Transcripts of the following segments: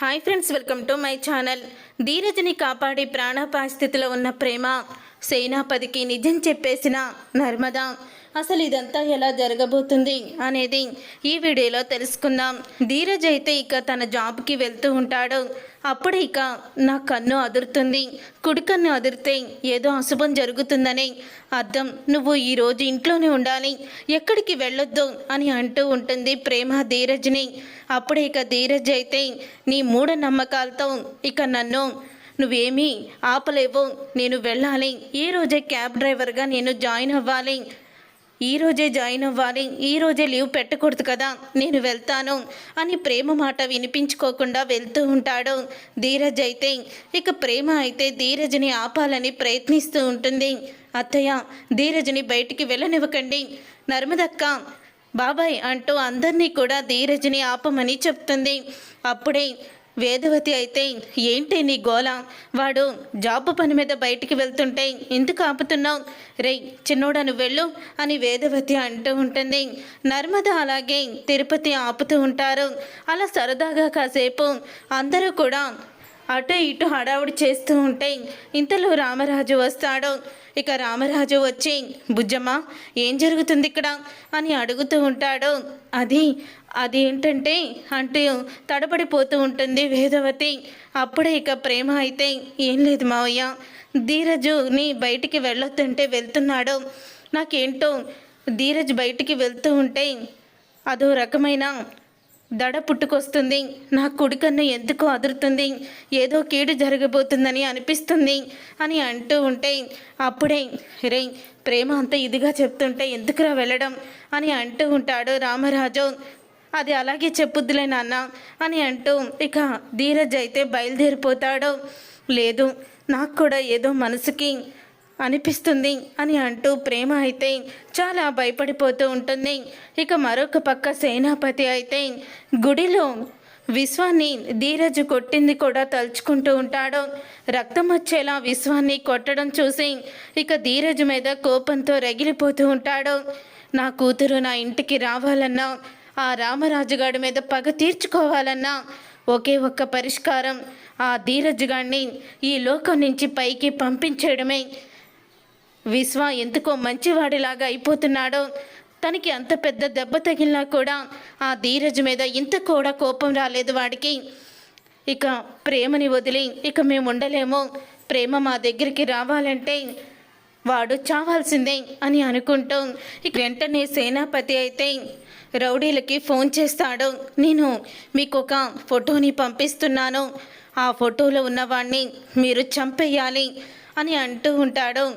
Hi friends welcome to my channel ధీరజ్ని కాపాడి ప్రాణాపాయ స్థితిలో ఉన్న ప్రేమ సేనాపతికి నిజం చెప్పేసిన నర్మదా. అసలు ఇదంతా ఎలా జరగబోతుంది అనేది ఈ వీడియోలో తెలుసుకుందాం. ధీరజ్ అయితే ఇక తన జాబ్కి వెళ్తూ ఉంటాడు. అప్పుడు ఇక నా కన్ను అదురుతుంది. కుడి కన్ను అదిరితే ఏదో అశుభం జరుగుతుందని అర్థం. నువ్వు ఈరోజు ఇంట్లోనే ఉండాలి. ఎక్కడికి వెళ్ళొద్దు అని అంటూ ఉంటుంది ప్రేమ ధీరజ్ని. అప్పుడు ఇక ధీరజ్ అయితే నీ మూఢ నమ్మకాలతో ఇక నన్ను నువ్వేమీ ఆపలేవు. నేను వెళ్ళాలి. ఈ రోజే క్యాబ్ డ్రైవర్గా నేను జాయిన్ అవ్వాలి. ఈ రోజే జాయిన్ అవ్వాలి ఈ రోజే లీవ్ పెట్టకూడదు కదా నేను వెళ్తాను అని ప్రేమ మాట వినిపించుకోకుండా వెళ్తూ ఉంటాడు ధీరజ్ అయితే. ఇక ప్రేమ అయితే ధీరజ్ని ఆపాలని ప్రయత్నిస్తూ ఉంటుంది. అత్తయ్య ధీరజ్ని బయటికి వెళ్ళనివ్వకండి. నర్మదక్క బాబాయ్ అంటూ అందరినీ కూడా ధీరజ్ని ఆపమని చెప్తుంది. అప్పుడే వేదవతి అయితే ఏంటి నీ గోల? వాడు జాబ్ పని మీద బయటికి వెళ్తుంటే ఎందుకు ఆపుతున్నావు? రే చిన్నోడా నువ్వు వెళ్ళు అని వేదవతి అంటూ ఉంటుంది. నర్మద అలాగే తిరుపతి ఆపుతూ ఉంటారు. అలా సరదాగా కాసేపు అందరూ కూడా అటు ఇటు హడావుడి చేస్తూ ఉంటే ఇంతలో రామరాజు వస్తాడు. ఇక రామరాజు వచ్చి బుజ్జమ్మ ఏం జరుగుతుంది ఇక్కడ? అని అడుగుతూ ఉంటాడు. అది అది ఏంటంటే అంటూ తడబడిపోతూ ఉంటుంది వేదవతి. అప్పుడే ఇక ప్రేమ అయితే ఏం లేదు మావయ్య. ధీరజుని బయటికి వెళ్ళొద్దంటే వెళ్తున్నాడు. నాకేంటో ధీరజ్ బయటికి వెళ్తూ ఉంటే అదో రకమైన దడ పుట్టుకొస్తుంది. నా కుడికన్ను ఎందుకు అదురుతుంది? ఏదో కీడు జరగబోతుందని అనిపిస్తుంది అని అంటూ ఉంటే అప్పుడే రే ప్రేమ అంత ఇదిగా చెప్తుంటే ఎందుకురా వెళ్ళడం అని అంటూ ఉంటాడు రామరాజు. అది అలాగే చెప్పుద్దులే నాన్న అని అంటూ ఇక ధీరజ్ అయితే బయలుదేరిపోతాడో లేదు నాకు కూడా ఏదో మనసుకి అనిపిస్తుంది అని అంటూ ప్రేమ అయితే చాలా భయపడిపోతూ ఉంటుంది. ఇక మరొక పక్క సేనాపతి అయితే గుడిలో విశ్వాన్ని ధీరజ్ కొట్టింది కూడా తలుచుకుంటూ ఉంటాడు. రక్తం వచ్చేలా విశ్వాన్ని కొట్టడం చూసి ఇక ధీరజ్ మీద కోపంతో రగిలిపోతూ ఉంటాడు. నా కూతురు నా ఇంటికి రావాలన్నా ఆ రామరాజుగాడి మీద పగ తీర్చుకోవాలన్నా ఒకే ఒక్క పరిష్కారం ఆ ధీరజ్గాడిని ఈ లోకం నుంచి పైకి పంపించడమే విశ్వ ఎందుకో మంచివాడిలాగా అయిపోతున్నాడో తనకి అంత పెద్ద దెబ్బ తగిలినా కూడా ఆ ధీరజ్ మీద ఇంత కూడా కోపం రాలేదు వాడికి. ఇక ప్రేమని వదిలి ఇక మేము ఉండలేము ప్రేమ మా దగ్గరికి రావాలంటే వాడు చావాల్సిందే అని అనుకుంటూ ఇక వెంటనే సేనాపతి అయితే రౌడీలకి ఫోన్ చేస్తాడు. నేను మీకు ఒక ఫోటోని పంపిస్తున్నాను. ఆ ఫోటోలో ఉన్నవాడిని మీరు చంపేయాలి అని అంటూ ఉంటాడు.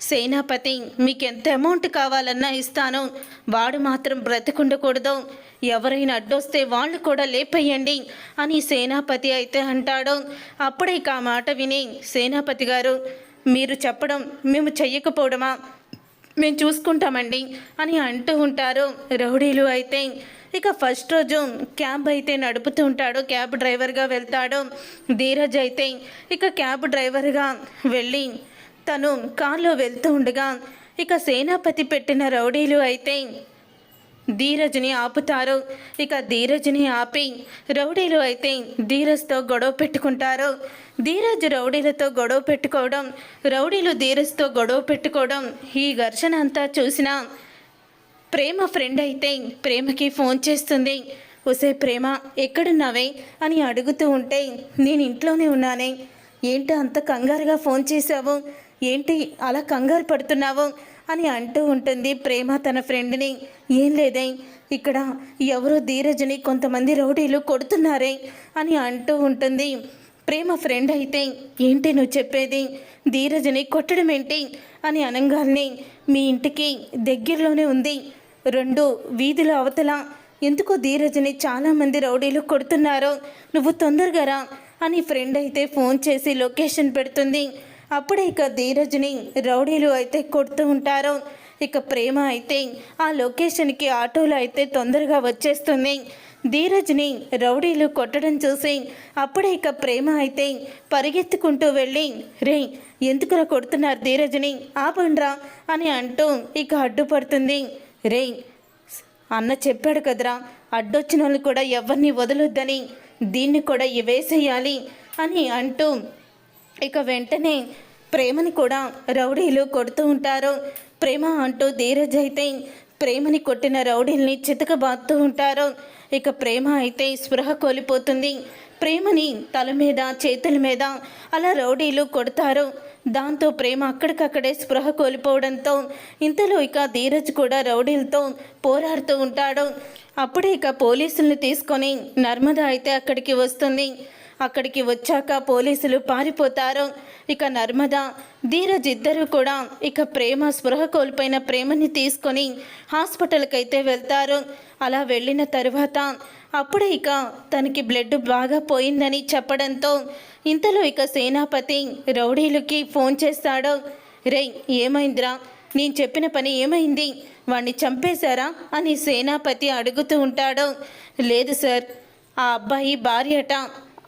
సేనాపతి మీకు ఎంత అమౌంట్ కావాలన్నా ఇస్తాను. వాడు మాత్రం బ్రతికుండకూడదు. ఎవరైనా అడ్డొస్తే వాళ్ళు కూడా లేపేయండి అని సేనాపతి అయితే అంటాడు. అప్పుడే ఇక ఆ మాట విని సేనాపతి గారు మీరు చెప్పడం మేము చెయ్యకపోవడమా? మేము చూసుకుంటామండి అని అంటూ ఉంటారు. రౌడీలు అయితే ఇక ఫస్ట్ రోజు క్యాబ్ అయితే నడుపుతూ ఉంటాడు. క్యాబ్ డ్రైవర్గా వెళ్తాడు. ధీరజ్ అయితే ఇక క్యాబ్ డ్రైవర్గా వెళ్ళి తను కారులో వెళ్తూ ఉండగా ఇక సేనాపతి పెట్టిన రౌడీలు అయితే ధీరజ్ని ఆపుతారు. ఇక ధీరజ్ని ఆపి రౌడీలు అయితే ధీరజ్తో గొడవ పెట్టుకుంటారు. ధీరజ్ రౌడీలతో గొడవ పెట్టుకోవడం రౌడీలు ధీరజ్తో గొడవ పెట్టుకోవడం ఈ ఘర్షణ అంతా చూసిన ప్రేమ ఫ్రెండ్ అయితే ప్రేమకి ఫోన్ చేస్తుంది. ఒసే ప్రేమ ఎక్కడున్నావే? అని అడుగుతూ ఉంటే నేను ఇంట్లోనే ఉన్నానే. ఏంటి అంత కంగారుగా ఫోన్ చేశావు? ఏంటి అలా కంగారు పడుతున్నావు? అని అంటూ ఉంటుంది ప్రేమ తన ఫ్రెండ్ని. ఏం లేదే ఇక్కడ ఎవరో ధీరజ్ని కొంతమంది రౌడీలు కొడుతున్నారే అని అంటూ ఉంటుంది. ప్రేమ ఫ్రెండ్ అయితే ఏంటి నువ్వు చెప్పేది? ధీరజ్ని కొట్టడం ఏంటి? అని అనగానే మీ ఇంటికి దగ్గరలోనే ఉంది. రెండు వీధుల అవతల ఎందుకో ధీరజ్ని చాలామంది రౌడీలు కొడుతున్నారు నువ్వు తొందరగా రా అని ఫ్రెండ్ అయితే ఫోన్ చేసి లొకేషన్ పెడుతుంది. అప్పుడే ఇక ధీరజ్ని రౌడీలు అయితే కొడుతూ ఉంటారు. ఇక ప్రేమ అయితే ఆ లొకేషన్కి ఆటోలో అయితే తొందరగా వచ్చేస్తుంది. ధీరజ్ని రౌడీలు కొట్టడం చూసి అప్పుడే ఇక ప్రేమ అయితే పరిగెత్తుకుంటూ వెళ్ళి రే ఎందుకురా కొడుతున్నారు ధీరజ్ని? ఆపండ్రా అని అంటూ ఇక అడ్డుపడుతుంది. రే అన్న చెప్పాడు కదరా అడ్డొచ్చిన వాళ్ళు కూడా ఎవరిని వదలొద్దని దీన్ని కూడా వేసేయాలి అని అంటూ ఇక వెంటనే ప్రేమని కూడా రౌడీలు కొడుతూ ఉంటారు. ప్రేమ అంటూ ధీరజ్ అయితే ప్రేమని కొట్టిన రౌడీల్ని చితకబాదుతూ ఉంటారు. ఇక ప్రేమ అయితే స్పృహ కోల్పోతుంది. ప్రేమని తల మీద చేతుల మీద అలా రౌడీలు కొడతారు. దాంతో ప్రేమ అక్కడికక్కడే స్పృహ కోల్పోవడంతో ఇంతలో ఇక ధీరజ్ కూడా రౌడీలతో పోరాడుతూ ఉంటాడు. అప్పుడే ఇక పోలీసుల్ని తీసుకొని నర్మద అయితే అక్కడికి వస్తుంది. అక్కడికి వచ్చాక పోలీసులు పారిపోతారు. ఇక నర్మద ధీరజ్ ఇద్దరు కూడా ఇక ప్రేమ స్పృహ కోల్పోయిన ప్రేమని తీసుకొని హాస్పిటల్కి అయితే వెళ్తారు. అలా వెళ్ళిన తర్వాత అప్పుడే ఇక తనకి బ్లడ్ బాగా పోయిందని చెప్పడంతో ఇంతలో ఇక సేనాపతి రౌడీలకి ఫోన్ చేస్తాడు. రేయ్ ఏమైందిరా? నేను చెప్పిన పని ఏమైంది? వాణ్ణి చంపేశారా? అని సేనాపతి అడుగుతూ ఉంటాడు. లేదు సార్ ఆ అబ్బాయి భార్యట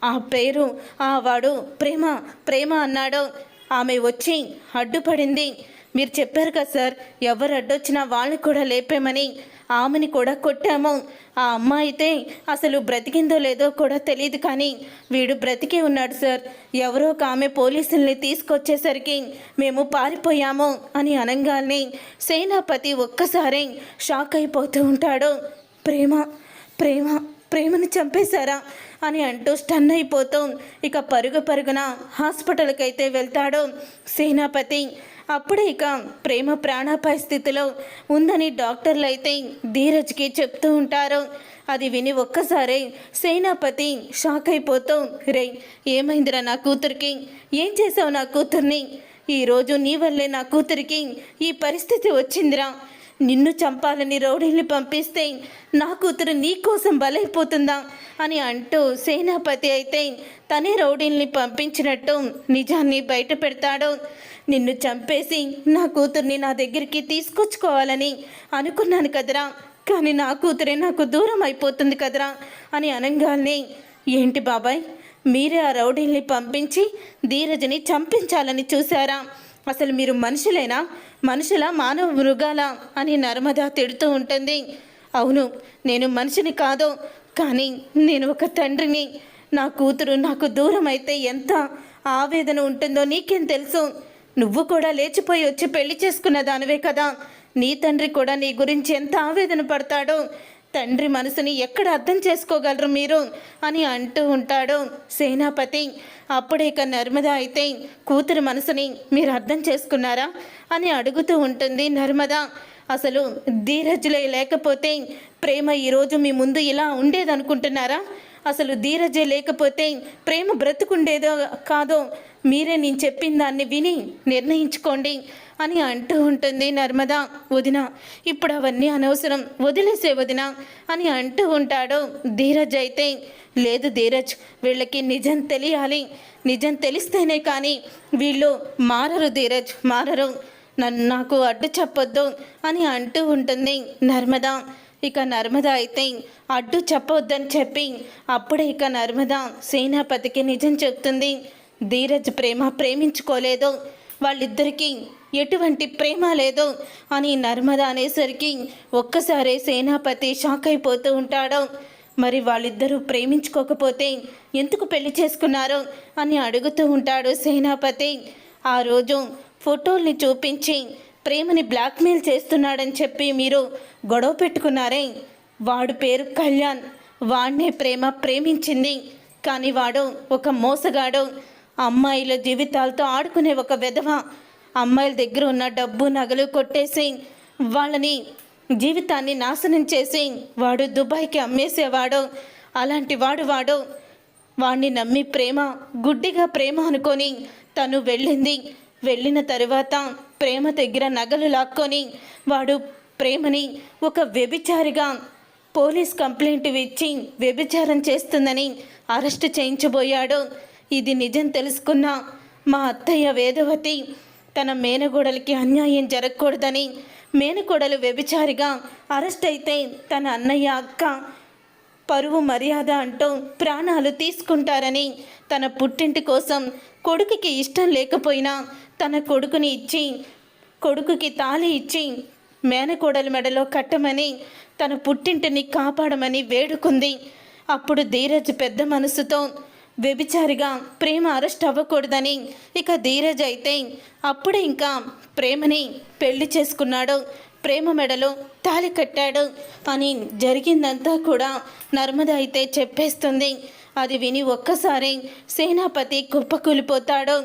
ఆ పేరు ఆ వాడు ప్రేమ ప్రేమ అన్నాడు. ఆమె వచ్చి అడ్డుపడింది. మీరు చెప్పారు కదా సార్ ఎవరు అడ్డొచ్చినా వాళ్ళని కూడా లేపామని. ఆమెని కూడా కొట్టాము. ఆ అమ్మాయి అయితే అసలు బ్రతికిందో లేదో కూడా తెలియదు కానీ వీడు బ్రతికే ఉన్నాడు సార్. ఎవరో ఒక ఆమె పోలీసుల్ని తీసుకొచ్చేసరికి మేము పారిపోయాము అని అనగానే సేనాపతి ఒక్కసారి షాక్ అయిపోతూ ఉంటాడు. ప్రేమ ప్రేమ. ప్రేమను చంపేశారా అని అంటూ స్టన్ అయిపోతూ ఇక పరుగు పరుగున హాస్పిటల్కైతే వెళ్తాడో వెళ్తాడు సేనాపతి. అప్పుడే ఇక ప్రేమ ప్రాణాపాయ స్థితిలో ఉందని డాక్టర్లు అయితే ధీరజ్కి చెప్తూ ఉంటారు. అది విని ఒక్కసారే సేనాపతి షాక్ అయిపోతూ రే ఏమైందిరా నా కూతురికి? ఏం చేసావు నా కూతుర్ని? ఈరోజు నీ వల్లే నా కూతురికి ఈ పరిస్థితి వచ్చిందిరా. నిన్ను చంపాలని రౌడీల్ని పంపిస్తే నా కూతురు నీ కోసం బలైపోతుందా అని అంటూ సేనాపతి అయితే తనే రౌడీల్ని పంపించినట్టు నిజాన్ని బయట పెడతాడు. నిన్ను చంపేసి నా కూతుర్ని నా దగ్గరికి తీసుకొచ్చుకోవాలని అనుకున్నాను కదరా. కానీ నా కూతురే నాకు దూరం అయిపోతుంది కదరా అని అనగానే ఏంటి బాబాయ్ మీరే ఆ రౌడీల్ని పంపించి ధీరజని చంపించాలని చూశారా? అసలు మీరు మనుషులేనా? మనుషుల? మానవ మృగాల? అని నర్మద తిడుతూ ఉంటుంది. అవును నేను మనిషిని కాదు కానీ నేను ఒక తండ్రిని. నా కూతురు నాకు దూరం అయితే ఎంత ఆవేదన ఉంటుందో నీకేం తెలుసు? నువ్వు కూడా లేచిపోయి వచ్చి పెళ్ళి చేసుకున్న దానివే కదా. నీ తండ్రి కూడా నీ గురించి ఎంత ఆవేదన పడతాడో? తండ్రి మనసుని ఎక్కడ అర్థం చేసుకోగలరు మీరు? అని అంటూ ఉంటాడు సేనాపతి. అప్పుడే ఇక నర్మద అయితే కూతురు మనసుని మీరు అర్థం చేసుకున్నారా? అని అడుగుతూ ఉంటుంది నర్మద. అసలు ధీరజులే లేకపోతే ప్రేమ ఈరోజు మీ ముందు ఇలా ఉండేదనుకుంటున్నారా? అసలు ధీరజే లేకపోతే ప్రేమ బ్రతుకుండేదో కాదో మీరే నేను చెప్పిన దాన్ని విని నిర్ణయించుకోండి. అని అంటూ ఉంటుంది నర్మద వదిన. ఇప్పుడు అవన్నీ అనవసరం వదిలేసే వదిన అని అంటూ ఉంటాడు ధీరజ్ అయితే. లేదు ధీరజ్ వీళ్ళకి నిజం తెలియాలి. నిజం తెలిస్తేనే కానీ వీళ్ళు మారరు ధీరజ్ మారరు. నన్ను నాకు అడ్డు చెప్పొద్దు అని అంటూ ఉంటుంది నర్మద. ఇక నర్మద అయితే అడ్డు చెప్పవద్దని చెప్పి అప్పుడే ఇక నర్మద సేనాపతికి నిజం చెప్తుంది. ధీరజ్ ప్రేమ ప్రేమించుకోలేదు. వాళ్ళిద్దరికీ ఎటువంటి ప్రేమ లేదు అని నర్మద అనేసరికి ఒక్కసారే సేనాపతి షాక్ అయిపోతూ ఉంటాడు. మరి వాళ్ళిద్దరూ ప్రేమించుకోకపోతే ఎందుకు పెళ్ళి చేసుకున్నారు అని అడుగుతూ ఉంటాడు సేనాపతి. ఆ రోజు ఫోటోల్ని చూపించి ప్రేమని బ్లాక్మెయిల్ చేస్తున్నాడని చెప్పి మీరు గొడవ పెట్టుకున్నారే. వాడు పేరు కళ్యాణ్. వాడినే ప్రేమ ప్రేమించింది. కానీ వాడు ఒక మోసగాడు. అమ్మాయిల జీవితాలతో ఆడుకునే ఒక విధవ. అమ్మాయిల దగ్గర ఉన్న డబ్బు నగలు కొట్టేసి వాళ్ళని జీవితాన్ని నాశనం చేసి వాడు దుబాయ్కి అమ్మేసేవాడు. అలాంటి వాడు వాడు. వాణ్ణి నమ్మి ప్రేమ గుడ్డిగా ప్రేమ అనుకొని తను వెళ్ళింది. వెళ్ళిన తరువాత ప్రేమ దగ్గర నగలు లాక్కొని వాడు ప్రేమని ఒక వ్యభిచారిగా పోలీస్ కంప్లైంట్ ఇచ్చి వ్యభిచారం చేస్తుందని అరెస్ట్ చేయించబోయాడు. ఇది నిజం తెలుసుకున్న మా అత్తయ్య వేదవతి తన మేనగోడలకి అన్యాయం జరగకూడదని మేనకోడలు వ్యభిచారిగా అరెస్ట్ అయితే తన అన్నయ్య అక్క పరువు మర్యాద అంటూ ప్రాణాలు తీసుకుంటారని తన పుట్టింటి కోసం కొడుకుకి ఇష్టం లేకపోయినా తన కొడుకుని ఇచ్చి కొడుకుకి తాళి ఇచ్చి మేనకోడల మెడలో కట్టమని తన పుట్టింటిని కాపాడమని వేడుకుంది. అప్పుడు ధీరజ్ పెద్ద మనసుతో వ్యభిచారిగా ప్రేమ అరెస్ట్ అవ్వకూడదని ఇక ధీరజ్ అయితే అప్పుడే ఇంకా ప్రేమని పెళ్ళి చేసుకున్నాడు. ప్రేమ మెడలో తాలి కట్టాడు. అని జరిగిందంతా కూడా నర్మద అయితే చెప్పేస్తుంది. అది విని ఒక్కసారి సేనాపతి కుప్పకూలిపోతాడు.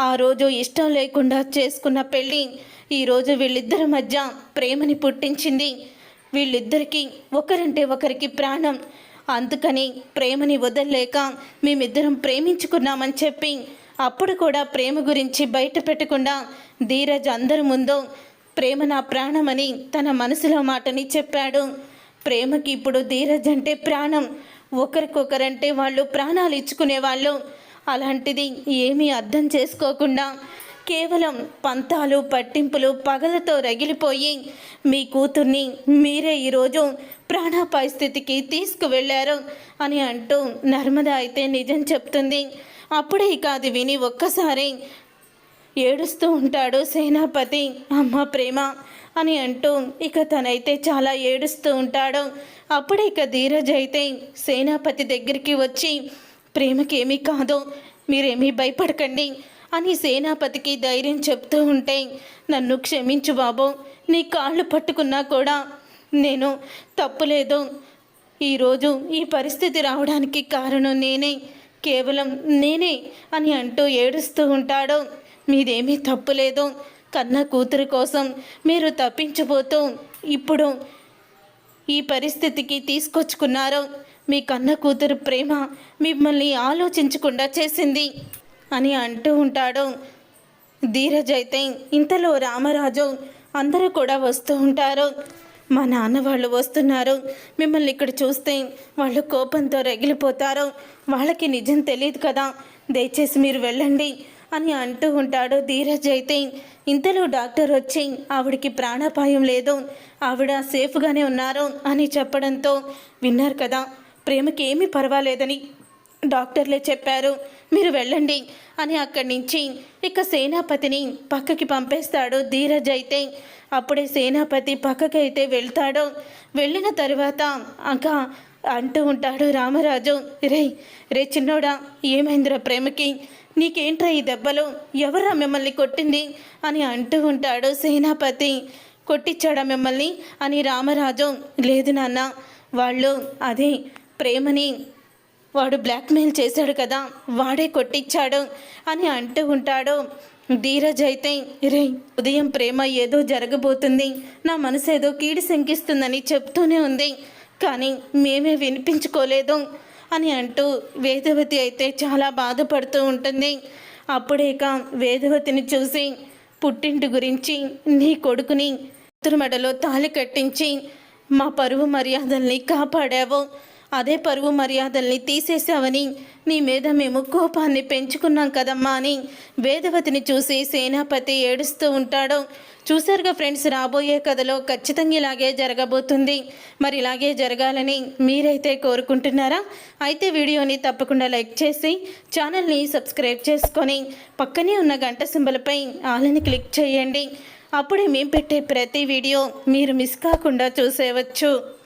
ఆ రోజు ఇష్టం లేకుండా చేసుకున్న పెళ్ళి ఈరోజు వీళ్ళిద్దరి మధ్య ప్రేమని పుట్టించింది. వీళ్ళిద్దరికీ ఒకరంటే ఒకరికి ప్రాణం. అందుకని ప్రేమని వదలలేక మేమిద్దరం ప్రేమించుకున్నామని చెప్పి అప్పుడు కూడా ప్రేమ గురించి బయట పెట్టకుండా ధీరజ్ అందరి ముందు ప్రేమ నా ప్రాణమని తన మనసులో మాటని చెప్పాడు. ప్రేమకి ఇప్పుడు ధీరజ్ అంటే ప్రాణం. ఒకరికొకరంటే వాళ్ళు ప్రాణాలు ఇచ్చుకునేవాళ్ళు. అలాంటిది ఏమీ అర్థం చేసుకోకుండా కేవలం పంతాలు పట్టింపులు పగలతో రగిలిపోయి మీ కూతుర్ని మీరే ఈరోజు ప్రాణాపాయ స్థితికి తీసుకువెళ్ళారు అని అంటూ నర్మద అయితే నిజం చెప్తుంది. అప్పుడే ఇక అది విని ఒక్కసారి ఏడుస్తూ ఉంటాడు సేనాపతి అమ్మ ప్రేమ అని అంటూ ఇక తనైతే చాలా ఏడుస్తూ ఉంటాడు. అప్పుడే ఇక ధీరజ్ అయితే సేనాపతి దగ్గరికి వచ్చి ప్రేమకేమీ కాదు మీరేమీ భయపడకండి అని సేనాపతికి ధైర్యం చెప్తూ ఉంటే నన్ను క్షమించు బాబు. నీ కాళ్ళు పట్టుకున్నా కూడా నేను తప్పులేదు. ఈరోజు ఈ పరిస్థితి రావడానికి కారణం నేనే. కేవలం నేనే అని అంటూ ఏడుస్తూ ఉంటాడు. మీదేమీ తప్పులేదు. కన్న కూతురు కోసం మీరు తప్పించబోతూ ఇప్పుడు ఈ పరిస్థితికి తీసుకొచ్చుకున్నారు. మీ కన్న కూతురు ప్రేమ మిమ్మల్ని ఆలోచించకుండా చేసింది. అని అంటూ ఉంటాడు. ధీరజ్ అయితే ఇంతలో రామరాజు అందరూ కూడా వస్తూ ఉంటారు. మా నాన్న వాళ్ళు వస్తున్నారు. మిమ్మల్ని ఇక్కడ చూస్తే వాళ్ళు కోపంతో రగిలిపోతారు. వాళ్ళకి నిజం తెలియదు కదా. దయచేసి మీరు వెళ్ళండి అని అంటూ ఉంటాడు ధీరజ్ అయితే. ఇంతలో డాక్టర్ వచ్చి ఆవిడికి ప్రాణాపాయం లేదు. ఆవిడ సేఫ్గానే ఉన్నారు అని చెప్పడంతో విన్నారు కదా. ప్రేమకి ఏమీ పర్వాలేదని డాక్టర్లే చెప్పారు. మీరు వెళ్ళండి అని అక్కడి నుంచి ఇక సేనాపతిని పక్కకి పంపేస్తాడు ధీరజ్ అయితే. అప్పుడే సేనాపతి పక్కకైతే అయితే వెళ్తాడు. వెళ్ళిన తర్వాత ఇంకా అంటూ ఉంటాడు రామరాజు రే రే చిన్నోడా ఏమైందిరా ప్రేమకి? నీకేంట్రా ఈ దెబ్బలు? ఎవరా మిమ్మల్ని కొట్టింది? అని అంటూ ఉంటాడు సేనాపతి. కొట్టించాడా మిమ్మల్ని? అని రామరాజు. లేదు నాన్న వాళ్ళు అదే ప్రేమని వాడు బ్లాక్మెయిల్ చేశాడు కదా వాడే కొట్టించాడు అని అంటూ ఉంటాడు. ధీరజ్ అయితే రే ఉదయం ప్రేమ ఏదో జరగబోతుంది. నా మనసు ఏదో కీడి శంకిస్తుందని చెప్తూనే ఉంది. కానీ మేమే వినిపించుకోలేదు అని అంటూ వేదవతి అయితే చాలా బాధపడుతూ ఉంటుంది. అప్పుడేక వేదవతిని చూసి పుట్టింటి గురించి నీ కొడుకుని మెడలో తాళి కట్టించి మా పరువు మర్యాదల్ని కాపాడావు. అదే పరువు మర్యాదల్ని తీసేసావని నీ మీద మేము కోపాన్ని పెంచుకున్నాం కదమ్మా అని వేదవతిని చూసి సేనాపతి ఏడుస్తూ ఉంటాడు. చూసారుగా ఫ్రెండ్స్ రాబోయే కథలో ఖచ్చితంగా ఇలాగే జరగబోతుంది. మరి ఇలాగే జరగాలని మీరైతే కోరుకుంటున్నారా? అయితే వీడియోని తప్పకుండా లైక్ చేసి ఛానల్ని సబ్స్క్రైబ్ చేసుకొని పక్కనే ఉన్న గంట సింబలపై ఆలని క్లిక్ చేయండి. అప్పుడే మేము పెట్టే ప్రతి వీడియో మీరు మిస్ కాకుండా చూసేవచ్చు.